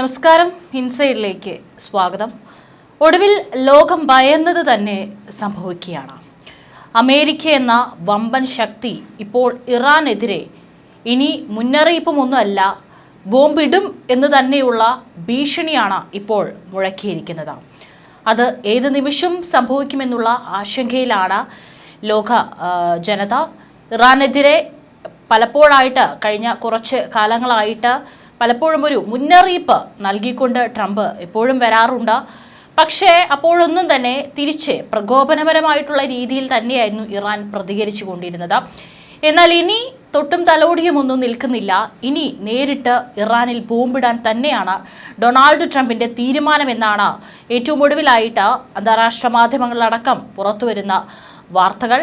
നമസ്കാരം. ഇൻസൈഡിലേക്ക് സ്വാഗതം. ഒടുവിൽ ലോകം ഭയന്നത് തന്നെ സംഭവിക്കുകയാണ്. അമേരിക്ക എന്ന വമ്പൻ ശക്തി ഇപ്പോൾ ഇറാനെതിരെ ഇനി മുന്നറിയിപ്പുമൊന്നുമല്ല ബോംബിടും എന്ന് തന്നെയുള്ള ഭീഷണിയാണ് ഇപ്പോൾ മുഴക്കിയിരിക്കുന്നത്. അത് ഏത് നിമിഷം സംഭവിക്കുമെന്നുള്ള ആശങ്കയിലാണ് ലോക ജനത. ഇറാനെതിരെ പലപ്പോഴായിട്ട് കഴിഞ്ഞ കുറച്ച് കാലങ്ങളായിട്ട് പലപ്പോഴും ഒരു മുന്നറിയിപ്പ് നൽകിക്കൊണ്ട് ട്രംപ് എപ്പോഴും വരാറുണ്ട്. പക്ഷേ അപ്പോഴൊന്നും തന്നെ തിരിച്ച് പ്രകോപനപരമായിട്ടുള്ള രീതിയിൽ തന്നെയായിരുന്നു ഇറാൻ പ്രതികരിച്ചു കൊണ്ടിരുന്നത്. എന്നാൽ ഇനി തൊട്ടും തലോടിയുമൊന്നും നിൽക്കുന്നില്ല. ഇനി നേരിട്ട് ഇറാനിൽ ബോംബിടാൻ തന്നെയാണ് ഡൊണാൾഡ് ട്രംപിന്റെ തീരുമാനമെന്നാണ് ഏറ്റവും ഒടുവിലായിട്ട് അന്താരാഷ്ട്ര മാധ്യമങ്ങളിലടക്കം പുറത്തുവരുന്ന വാർത്തകൾ.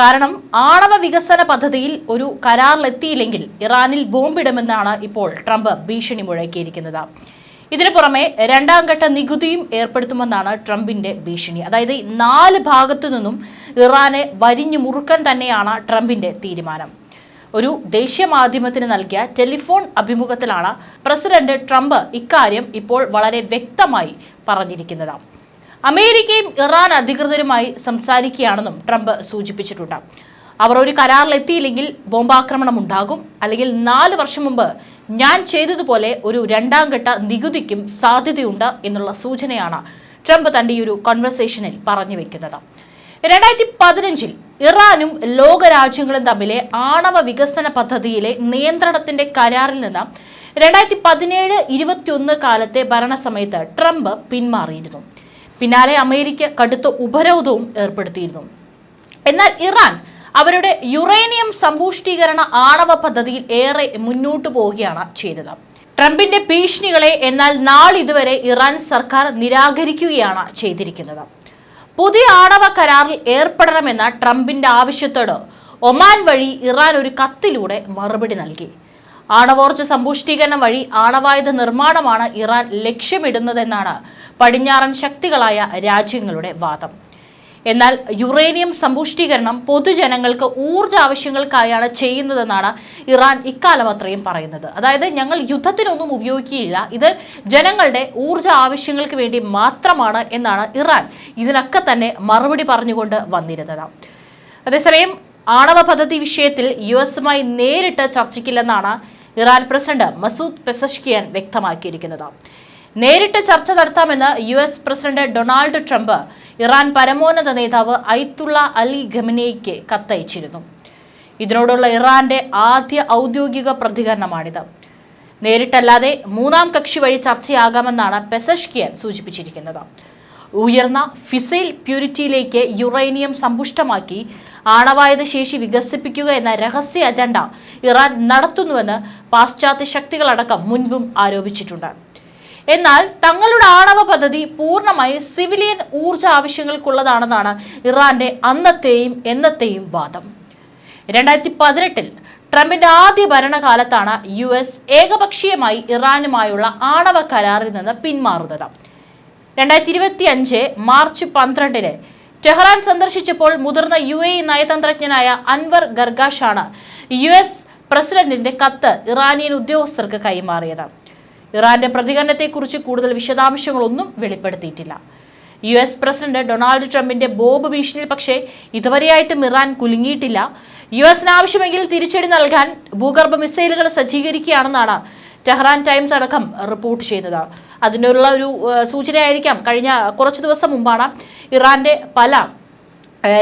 കാരണം ആണവ വികസന പദ്ധതിയിൽ ഒരു കരാറിലെത്തിയില്ലെങ്കിൽ ഇറാനിൽ ബോംബിടുമെന്നാണ് ഇപ്പോൾ ട്രംപ് ഭീഷണി മുഴക്കിയിരിക്കുന്നത്. ഇതിനു പുറമെ രണ്ടാം ഘട്ട നികുതിയും ഏർപ്പെടുത്തുമെന്നാണ് ട്രംപിന്റെ ഭീഷണി. അതായത് നാല് ഭാഗത്തു നിന്നും ഇറാനെ വരിഞ്ഞു മുറുക്കാൻ തന്നെയാണ് ട്രംപിന്റെ തീരുമാനം. ഒരു ദേശീയ മാധ്യമത്തിന് നൽകിയ ടെലിഫോൺ അഭിമുഖത്തിലാണ് പ്രസിഡന്റ് ട്രംപ് ഇക്കാര്യം ഇപ്പോൾ വളരെ വ്യക്തമായി പറഞ്ഞിരിക്കുന്നത്. അമേരിക്കയും ഇറാൻ അധികൃതരുമായി സംസാരിക്കുകയാണെന്നും ട്രംപ് സൂചിപ്പിച്ചിട്ടുണ്ട്. അവർ ഒരു കരാറിലെത്തിയില്ലെങ്കിൽ ബോംബാക്രമണം ഉണ്ടാകും. അല്ലെങ്കിൽ നാല് വർഷം മുമ്പ് ഞാൻ ചെയ്തതുപോലെ ഒരു രണ്ടാം ഘട്ട നികുതിക്കും സാധ്യതയുണ്ട് എന്നുള്ള സൂചനയാണ് ട്രംപ് തന്റെ ഈ ഒരു കോൺവെർസേഷനിൽ പറഞ്ഞു വെക്കുന്നത്. രണ്ടായിരത്തി പതിനഞ്ചിൽ ഇറാനും ലോകരാജ്യങ്ങളും തമ്മിലെ ആണവ വികസന പദ്ധതിയിലെ നിയന്ത്രണത്തിന്റെ കരാറിൽ നിന്ന് രണ്ടായിരത്തി പതിനേഴ് ഇരുപത്തിയൊന്ന് കാലത്തെ ഭരണസമയത്ത് ട്രംപ് പിന്മാറിയിരുന്നു. പിന്നാലെ അമേരിക്ക കടുത്ത ഉപരോധവും ഏർപ്പെടുത്തിയിരുന്നു. എന്നാൽ ഇറാൻ അവരുടെ യുറേനിയം സമ്പുഷ്ടീകരണ ആണവ പദ്ധതിയിൽ ഏറെ മുന്നോട്ടു പോവുകയാണ് ചെയ്തത്. ട്രംപിന്റെ ഭീഷണികളെ എന്നാൽ നാളിതുവരെ ഇറാൻ സർക്കാർ നിരാകരിക്കുകയാണ് ചെയ്തിരിക്കുന്നത്. പുതിയ ആണവ കരാറിൽ ഏർപ്പെടണമെന്ന ട്രംപിന്റെ ആവശ്യത്തോട് ഒമാൻ വഴി ഇറാൻ ഒരു കത്തിലൂടെ മറുപടി നൽകി. ആണവോർജ സമ്പുഷ്ടീകരണം വഴി ആണവായുധ നിർമ്മാണമാണ് ഇറാൻ ലക്ഷ്യമിടുന്നതെന്നാണ് പടിഞ്ഞാറൻ ശക്തികളായ രാജ്യങ്ങളുടെ വാദം. എന്നാൽ യുറേനിയം സമ്പുഷ്ടീകരണം പൊതുജനങ്ങൾക്ക് ഊർജ ആവശ്യങ്ങൾക്കായാണ് ചെയ്യുന്നതെന്നാണ് ഇറാൻ ഇക്കാലം അത്രയും പറയുന്നത്. അതായത് ഞങ്ങൾ യുദ്ധത്തിനൊന്നും ഉപയോഗിക്കുകയില്ല. ഇത് ജനങ്ങളുടെ ഊർജ ആവശ്യങ്ങൾക്ക് വേണ്ടി മാത്രമാണ് എന്നാണ് ഇറാൻ ഇതിനൊക്കെ തന്നെ മറുപടി പറഞ്ഞുകൊണ്ട് വന്നിരുന്നത്. അതേസമയം ആണവ പദ്ധതി വിഷയത്തിൽ യു എസുമായി നേരിട്ട് ചർച്ചയ്ക്കില്ലെന്നാണ് ഇറാൻ പ്രസിഡന്റ് മസൂദ് പെസഷ്കിയൻ വ്യക്തമാക്കിയിരിക്കുന്നത്. നേരിട്ട് ചർച്ച നടത്താമെന്ന് U S president Donald Trump Iran പരമോന്നത നേതാവ് ഐത്തുള്ള അലി ഖമനേയ്ക്ക് കത്തയച്ചിരുന്നു. ഇതിനോടുള്ള ഇറാന്റെ ആദ്യ ഔദ്യോഗിക പ്രതികരണമാണിത്. നേരിട്ടല്ലാതെ മൂന്നാം കക്ഷി വഴി ചർച്ചയാകാമെന്നാണ് പെസഷ്കിയൻ സൂചിപ്പിച്ചിരിക്കുന്നത്. ഉയർന്ന ഫിസൈൽ പ്യൂരിറ്റിയിലേക്ക് യുറേനിയം സമ്പുഷ്ടമാക്കി ആണവായുധ ശേഷി വികസിപ്പിക്കുക എന്ന രഹസ്യ അജണ്ട ഇറാൻ നടത്തുന്നുവെന്ന് പാശ്ചാത്യ ശക്തികളടക്കം മുൻപും ആരോപിച്ചിട്ടുണ്ട്. എന്നാൽ തങ്ങളുടെ ആണവ പദ്ധതി പൂർണമായി സിവിലിയൻ ഊർജ ആവശ്യങ്ങൾക്കുള്ളതാണെന്നാണ് ഇറാന്റെ അന്നത്തെയും എന്നത്തെയും വാദം. രണ്ടായിരത്തി പതിനെട്ടിൽ ട്രംപിന്റെ ആദ്യ ഭരണകാലത്താണ് യു എസ് ഏകപക്ഷീയമായി ഇറാനുമായുള്ള ആണവ കരാറിൽ നിന്ന് പിന്മാറുന്നത്. രണ്ടായിരത്തി ഇരുപത്തി അഞ്ച് മാർച്ച് പന്ത്രണ്ടിന് ടെഹ്റാൻ സന്ദർശിച്ചപ്പോൾ മുതിർന്ന യു എ നയതന്ത്രജ്ഞനായ അൻവർ ഗർഗാഷാണ് യു എസ് പ്രസിഡന്റിന്റെ കത്ത് ഇറാനിയൻ ഉദ്യോഗസ്ഥർക്ക് കൈമാറിയത്. ഇറാന്റെ പ്രതികരണത്തെക്കുറിച്ച് കൂടുതൽ വിശദാംശങ്ങളൊന്നും വെളിപ്പെടുത്തിയിട്ടില്ല. യു എസ് പ്രസിഡന്റ് ഡൊണാൾഡ് ട്രംപിന്റെ ബോബ് ഭീഷണിയിൽ പക്ഷേ ഇതുവരെയായിട്ടും ഇറാൻ കുലുങ്ങിയിട്ടില്ല. യു എസിന് ആവശ്യമെങ്കിൽ തിരിച്ചടി നൽകാൻ ഭൂഗർഭ മിസൈലുകൾ സജ്ജീകരിക്കുകയാണെന്നാണ് ടെഹ്റാൻ ടൈംസ് അടക്കം റിപ്പോർട്ട് ചെയ്തത് അതിനുള്ള ഒരു സൂചനയായിരിക്കാം. കഴിഞ്ഞ കുറച്ച് ദിവസം മുമ്പാണ് ഇറാന്റെ പല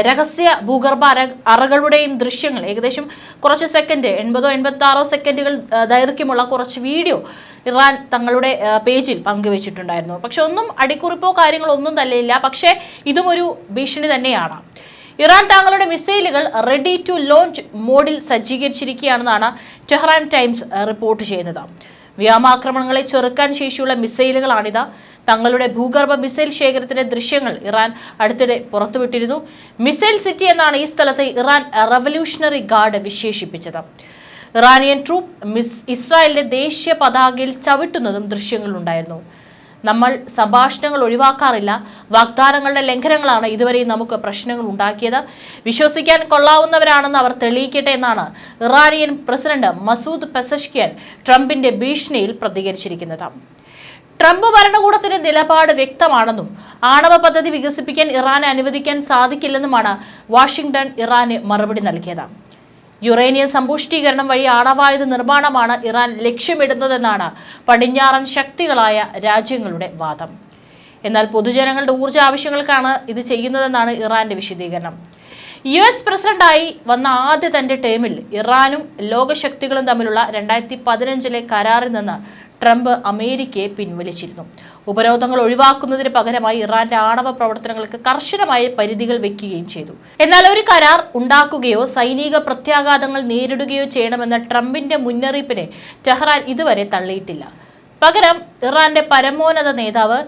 രഹസ്യ ഭൂഗർഭ അര അറകളുടെയും ദൃശ്യങ്ങൾ ഏകദേശം കുറച്ച് സെക്കൻഡ് എൺപതോ എൺപത്തി ആറോ സെക്കൻഡുകൾ ദൈർഘ്യമുള്ള കുറച്ച് വീഡിയോ ഇറാൻ തങ്ങളുടെ പേജിൽ പങ്കുവച്ചിട്ടുണ്ടായിരുന്നു. പക്ഷെ ഒന്നും അടിക്കുറിപ്പോ കാര്യങ്ങളൊന്നും തന്നെയില്ല. പക്ഷേ ഇതും ഒരു ഭീഷണി തന്നെയാണ്. ഇറാൻ തങ്ങളുടെ മിസൈലുകൾ റെഡി ടു ലോഞ്ച് മോഡിൽ സജ്ജീകരിച്ചിരിക്കുകയാണെന്നാണ് ടെഹ്റാൻ ടൈംസ് റിപ്പോർട്ട് ചെയ്യുന്നത്. വ്യോമാക്രമണങ്ങളെ ചെറുക്കാൻ ശേഷിയുള്ള മിസൈലുകളാണിത്. തങ്ങളുടെ ഭൂഗർഭ മിസൈൽ ശേഖരത്തിന്റെ ദൃശ്യങ്ങൾ ഇറാൻ അടുത്തിടെ പുറത്തുവിട്ടിരുന്നു. മിസൈൽ സിറ്റി എന്നാണ് ഈ സ്ഥലത്തെ ഇറാൻ റവല്യൂഷണറി ഗാർഡ് വിശേഷിപ്പിച്ചത്. ഇറാനിയൻ ട്രൂപ്പ് മിസ് ഇസ്രായേലിന്റെ ദേശീയ പതാകയിൽ ചവിട്ടുന്നതും ദൃശ്യങ്ങളുണ്ടായിരുന്നു നമ്മൾ സംഭാഷണങ്ങൾ ഒഴിവാക്കാറില്ല. വാഗ്ദാനങ്ങളുടെ ലംഘനങ്ങളാണ് ഇതുവരെയും നമുക്ക് പ്രശ്നങ്ങൾ ഉണ്ടാക്കിയത്. വിശ്വസിക്കാൻ കൊള്ളാവുന്നവരാണെന്ന് അവർ തെളിയിക്കട്ടെ എന്നാണ് ഇറാനിയൻ പ്രസിഡന്റ് മസൂദ് പെസഷ്കിയൻ ട്രംപിന്റെ ഭീഷണിയിൽ പ്രതികരിച്ചിരിക്കുന്നത്. ട്രംപ് ഭരണകൂടത്തിന്റെ നിലപാട് വ്യക്തമാണെന്നും ആണവ പദ്ധതി വികസിപ്പിക്കാൻ ഇറാനെ അനുവദിക്കാൻ സാധിക്കില്ലെന്നുമാണ് വാഷിംഗ്ടൺ ഇറാന് മറുപടി നൽകിയത്. യുറേനിയം സമ്പുഷ്ടീകരണം വഴി ആണവായുധ നിർമ്മാണമാണ് ഇറാൻ ലക്ഷ്യമിടുന്നതെന്നാണ് പടിഞ്ഞാറൻ ശക്തികളായ രാജ്യങ്ങളുടെ വാദം. എന്നാൽ പൊതുജനങ്ങളുടെ ഊർജ ആവശ്യങ്ങൾക്കാണ് ഇത് ചെയ്യുന്നതെന്നാണ് ഇറാന്റെ വിശദീകരണം. യു എസ് പ്രസിഡന്റായി വന്ന ആദ്യ തന്റെ ടേമിൽ ഇറാനും ലോകശക്തികളും തമ്മിലുള്ള രണ്ടായിരത്തി പതിനഞ്ചിലെ കരാറിൽ നിന്ന് ട്രംപ് അമേരിക്കയെ പിൻവലിച്ചിരുന്നു. ഉപരോധങ്ങൾ ഒഴിവാക്കുന്നതിന് പകരമായി ഇറാന്റെ ആണവ പ്രവർത്തനങ്ങൾക്ക് കർശനമായ പരിധികൾ വെക്കുകയും ചെയ്തു. എന്നാൽ ഒരു കരാർ ഉണ്ടാക്കുകയോ സൈനിക പ്രത്യാഘാതങ്ങൾ നേരിടുകയോ ചെയ്യണമെന്ന ട്രംപിന്റെ മുന്നറിയിപ്പിനെ ടെഹ്റാൻ ഇതുവരെ തള്ളിയിട്ടില്ല. പകരം ഇറാന്റെ പരമോന്നത നേതാവ്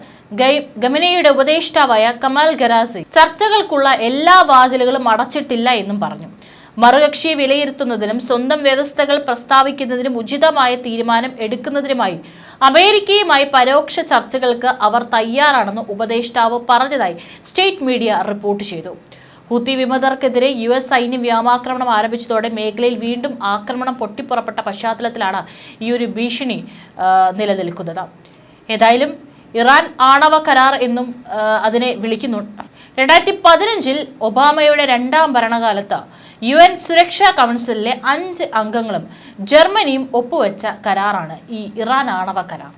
ഗമിനയുടെ ഉപദേഷ്ടാവായ കമാൽ ഗരാസി ചർച്ചകൾക്കുള്ള എല്ലാ വാതിലുകളും അടച്ചിട്ടില്ല എന്നും പറഞ്ഞു. മറുകക്ഷിയെ വിലയിരുത്തുന്നതിനും സ്വന്തം വ്യവസ്ഥകൾ പ്രസ്താവിക്കുന്നതിനും ഉചിതമായ തീരുമാനം എടുക്കുന്നതിനുമായി അമേരിക്കയുമായി പരോക്ഷ ചർച്ചകൾക്ക് അവർ തയ്യാറാണെന്ന് ഉപദേഷ്ടാവ് പറഞ്ഞതായി സ്റ്റേറ്റ് മീഡിയ റിപ്പോർട്ട് ചെയ്തു. ഹൂത്തി വിമതർക്കെതിരെ യു എസ് സൈന്യം വ്യോമാക്രമണം ആരംഭിച്ചതോടെ മേഖലയിൽ വീണ്ടും ആക്രമണം പൊട്ടിപ്പുറപ്പെട്ട പശ്ചാത്തലത്തിലാണ് ഈ ഒരു ഭീഷണി നിലനിൽക്കുന്നത്. ഏതായാലും ഇറാൻ ആണവ കരാർ എന്നും അതിനെ വിളിക്കുന്നുണ്ട് രണ്ടായിരത്തി പതിനഞ്ചിൽ ഒബാമയുടെ രണ്ടാം ഭരണകാലത്ത് യു എൻ സുരക്ഷാ കൗൺസിലിലെ അഞ്ച് അംഗങ്ങളും ജർമ്മനിയും ഒപ്പുവെച്ച കരാറാണ് ഈ ഇറാൻ ആണവ കരാർ.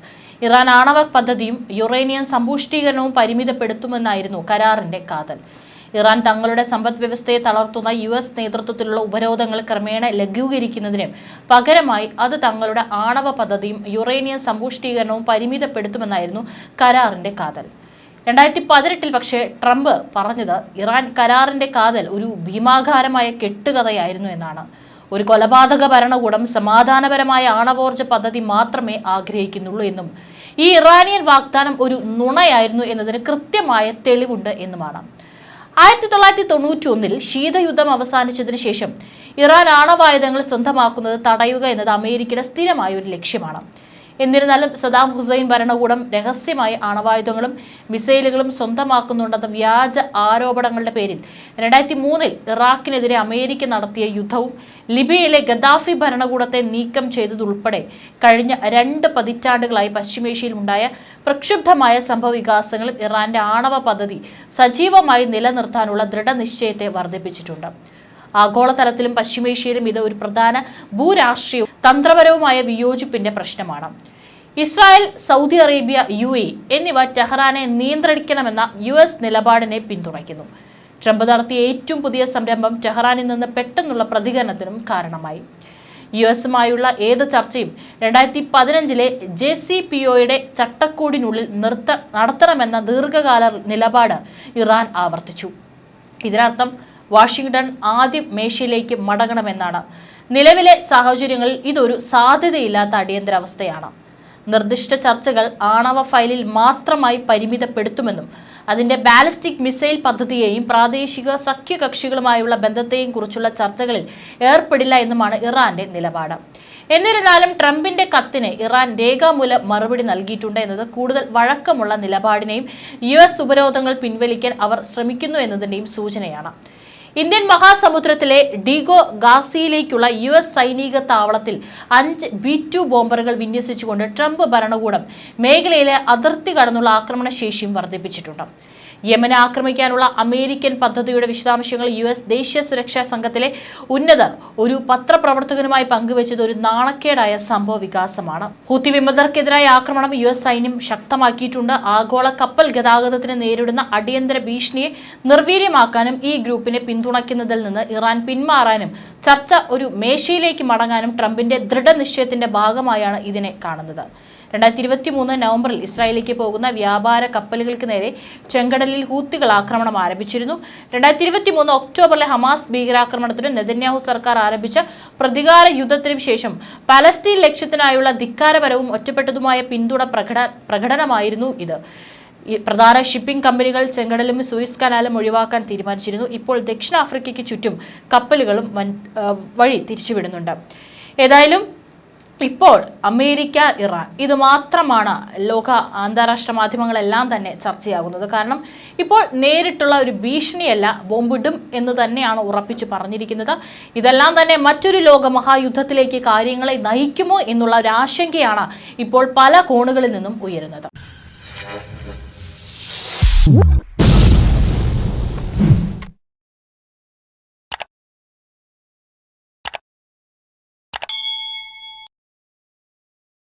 ഇറാൻ ആണവ പദ്ധതിയും യുറേനിയം സമ്പുഷ്ടീകരണവും പരിമിതപ്പെടുത്തുമെന്നായിരുന്നു കരാറിന്റെ കാതൽ. ഇറാൻ തങ്ങളുടെ സമ്പദ് വ്യവസ്ഥയെ തളർത്തുന്ന യു എസ് നേതൃത്വത്തിലുള്ള ഉപരോധങ്ങൾ ക്രമേണ ലഘൂകരിക്കുന്നതിനും പകരമായി അത് തങ്ങളുടെ ആണവ പദ്ധതിയും യുറേനിയം സമ്പുഷ്ടീകരണവും പരിമിതപ്പെടുത്തുമെന്നായിരുന്നു കരാറിന്റെ കാതൽ. രണ്ടായിരത്തി പതിനെട്ടിൽ പക്ഷേ ട്രംപ് പറഞ്ഞത് ഇറാൻ കരാറിന്റെ കാതൽ ഒരു ഭീമാകാരമായ കെട്ടുകഥയായിരുന്നു എന്നാണ്. ഒരു കൊലപാതക ഭരണകൂടം സമാധാനപരമായ ആണവോർജ പദ്ധതി മാത്രമേ ആഗ്രഹിക്കുന്നുള്ളൂ എന്നും ഈ ഇറാനിയൻ വാഗ്ദാനം ഒരു നുണയായിരുന്നു എന്നതിന് കൃത്യമായ തെളിവുണ്ട് എന്നുമാണ്. ആയിരത്തി തൊള്ളായിരത്തി തൊണ്ണൂറ്റി ഒന്നിൽ ശീതയുദ്ധം അവസാനിച്ചതിന് ശേഷം ഇറാൻ ആണവായുധങ്ങൾ സ്വന്തമാക്കുന്നത് തടയുക എന്നത് അമേരിക്കയുടെ സ്ഥിരമായ ഒരു ലക്ഷ്യമാണ്. എന്നിരുന്നാലും സദാം ഹുസൈൻ ഭരണകൂടം രഹസ്യമായി ആണവായുധങ്ങളും മിസൈലുകളും സ്വന്തമാക്കുന്നുണ്ടെന്ന വ്യാജ ആരോപണങ്ങളുടെ പേരിൽ രണ്ടായിരത്തി മൂന്നിൽ ഇറാഖിനെതിരെ അമേരിക്ക നടത്തിയ യുദ്ധവും ലിബിയയിലെ ഗദ്ദാഫി ഭരണകൂടത്തെ നീക്കം ചെയ്തതുൾപ്പെടെ കഴിഞ്ഞ രണ്ട് പതിറ്റാണ്ടുകളായി പശ്ചിമേഷ്യയിൽ ഉണ്ടായ പ്രക്ഷുബ്ധമായ സംഭവവികാസങ്ങളും ഇറാന്റെ ആണവ പദ്ധതി സജീവമായി നിലനിർത്താനുള്ള ദൃഢനിശ്ചയത്തെ വർദ്ധിപ്പിച്ചിട്ടുണ്ട്. ആഗോളതലത്തിലും പശ്ചിമേഷ്യയിലും ഇത് ഒരു പ്രധാന ഭൂരാഷ്ട്രീയവും തന്ത്രപരവുമായ വിയോജിപ്പിന്റെ പ്രശ്നമാണ്. Israel Saudi Arabia U A എന്നിവ ടെഹ്റാനെ നിയന്ത്രിക്കണമെന്ന യു എസ് നിലപാടിനെ പിന്തുണയ്ക്കുന്നു. ട്രംപ് നടത്തിയ ഏറ്റവും പുതിയ സംരംഭം ടെഹ്റാനിൽ നിന്ന് പെട്ടെന്നുള്ള പ്രതികരണത്തിനും കാരണമായി. യു എസുമായുള്ള ഏത് ചർച്ചയും രണ്ടായിരത്തി പതിനഞ്ചിലെ ജെ സി പി ഒയുടെ ചട്ടക്കൂടിനുള്ളിൽ നിർത്ത നടത്തണമെന്ന ദീർഘകാല നിലപാട് ഇറാൻ ആവർത്തിച്ചു. ഇതിനർത്ഥം വാഷിംഗ്ടൺ ആദ്യം മേശയിലേക്ക് മടങ്ങണമെന്നാണ്. നിലവിലെ സാഹചര്യങ്ങളിൽ ഇതൊരു സാധ്യതയില്ലാത്ത അടിയന്തരാവസ്ഥയാണ്. നിർദ്ദിഷ്ട ചർച്ചകൾ ആണവ ഫയലിൽ മാത്രമായി പരിമിതപ്പെടുത്തുമെന്നും അതിന്റെ ബാലിസ്റ്റിക് മിസൈൽ പദ്ധതിയെയും പ്രാദേശിക സഖ്യകക്ഷികളുമായുള്ള ബന്ധത്തെയും കുറിച്ചുള്ള ചർച്ചകളിൽ ഏർപ്പെടില്ല എന്നുമാണ് ഇറാന്റെ നിലപാട്. എന്നിരുന്നാലും ട്രംപിന്റെ കത്തിന് ഇറാൻ രേഖാമൂലം മറുപടി നൽകിയിട്ടുണ്ട് എന്നത് കൂടുതൽ വഴക്കമുള്ള നിലപാടിനെയും യു എസ് ഉപരോധങ്ങൾ പിൻവലിക്കാൻ അവർ ശ്രമിക്കുന്നു എന്നതിന്റെയും സൂചനയാണ്. ഇന്ത്യൻ മഹാസമുദ്രത്തിലെ ഡിഗോ ഗാസിയിലേക്കുള്ള യു എസ് സൈനിക താവളത്തിൽ അഞ്ച് ബി ടു ബോംബറുകൾ വിന്യസിച്ചുകൊണ്ട് ട്രംപ് ഭരണകൂടം മേഖലയിലെ അതിർത്തി കടന്നുള്ള ആക്രമണശേഷിയും വർദ്ധിപ്പിച്ചിട്ടുണ്ട്. യമനെ ആക്രമിക്കാനുള്ള അമേരിക്കൻ പദ്ധതിയുടെ വിശദാംശങ്ങൾ യു എസ് ദേശീയ സുരക്ഷാ സംഘത്തിലെ ഉന്നതർ ഒരു പത്രപ്രവർത്തകനുമായി പങ്കുവച്ചത് ഒരു നാണക്കേടായ സംഭവ വികാസമാണ്. ഹൂത്തി വിമതർക്കെതിരായ ആക്രമണം യു എസ് സൈന്യം ശക്തമാക്കിയിട്ടുണ്ട്. ആഗോള കപ്പൽ ഗതാഗതത്തിന് നേരിടുന്ന അടിയന്തര ഭീഷണിയെ നിർവീര്യമാക്കാനും ഈ ഗ്രൂപ്പിനെ പിന്തുണയ്ക്കുന്നതിൽ നിന്ന് ഇറാൻ പിന്മാറാനും ചർച്ച ഒരു മേശയിലേക്ക് മടങ്ങാനും ട്രംപിന്റെ ദൃഢനിശ്ചയത്തിന്റെ ഭാഗമായാണ് ഇതിനെ കാണുന്നത്. രണ്ടായിരത്തി ഇരുപത്തി മൂന്ന് നവംബറിൽ ഇസ്രായേലിലേക്ക് പോകുന്ന വ്യാപാര കപ്പലുകൾക്ക് നേരെ ചെങ്കടലിൽ ഹൂത്തികൾ ആക്രമണം ആരംഭിച്ചിരുന്നു. രണ്ടായിരത്തി ഇരുപത്തി മൂന്ന് ഒക്ടോബറിലെ ഹമാസ് ഭീകരാക്രമണത്തിനും നെതന്യാഹു സർക്കാർ ആരംഭിച്ച പ്രതികാര യുദ്ധത്തിനും ശേഷം പലസ്തീൻ ലക്ഷ്യത്തിനായുള്ള ധിക്കാരപരവും ഒറ്റപ്പെട്ടതുമായ പിന്തുണ പ്രകട പ്രകടനമായിരുന്നു ഇത്. പ്രധാന ഷിപ്പിംഗ് കമ്പനികൾ ചെങ്കടലും സൂയിസ് കനാലും ഒഴിവാക്കാൻ തീരുമാനിച്ചിരുന്നു. ഇപ്പോൾ ദക്ഷിണാഫ്രിക്കയ്ക്ക് ചുറ്റും കപ്പലുകളും വഴി തിരിച്ചുവിടുന്നുണ്ട്. ഏതായാലും ഇപ്പോൾ അമേരിക്ക ഇറാൻ ഇത് മാത്രമാണ് ലോക അന്താരാഷ്ട്ര മാധ്യമങ്ങളെല്ലാം തന്നെ ചർച്ചയാകുന്നത്. കാരണം ഇപ്പോൾ നേരിട്ടുള്ള ഒരു ഭീഷണിയല്ല ബോംബിടും എന്ന് തന്നെയാണ് ഉറപ്പിച്ചു പറഞ്ഞിരിക്കുന്നത്. ഇതെല്ലാം തന്നെ മറ്റൊരു ലോക മഹായുദ്ധത്തിലേക്ക് കാര്യങ്ങളെ നയിക്കുമോ എന്നുള്ള ഒരു ആശങ്കയാണ് ഇപ്പോൾ പല കോണുകളിൽ നിന്നും ഉയരുന്നത്.